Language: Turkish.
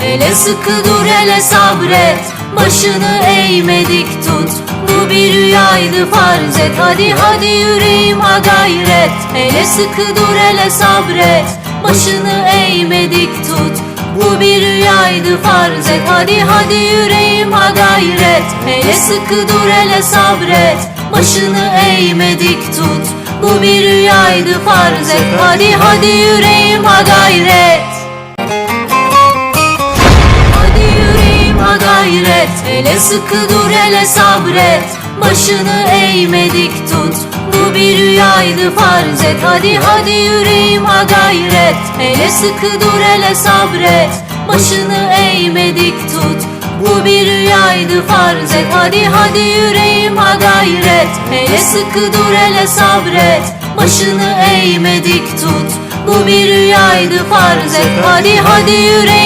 Hele sıkı dur hele sabret. Başını eğme dik tut. Bu bir rüyaydı farz et. Hadi hadi yüreğim ha gayret. Hele sıkı dur hele sabret. Başını eğme dik tut. Bu bir rüyaydı farz et. Hadi hadi yüreğim ha gayret. Hele sıkı dur hele sabret. Başını eğme dik tut. Bu bir rüyaydı farz et. Hadi hadi yüreğim ha gayret Hele sıkı dur hele sabret. Başını eğme dik tut. Bu bir rüyaydı farz et. Hadi hadi yüreğim ha gayret. Hele sıkı dur hele sabret. Başını eğme dik tut. Bu bir rüyaydı farz et. Hadi hadi yüreğim ha gayret. Hele sıkı dur hele sabret. Başını eğme dik tut. Bu bir rüyaydı farz et. Hadi hadi yüreğim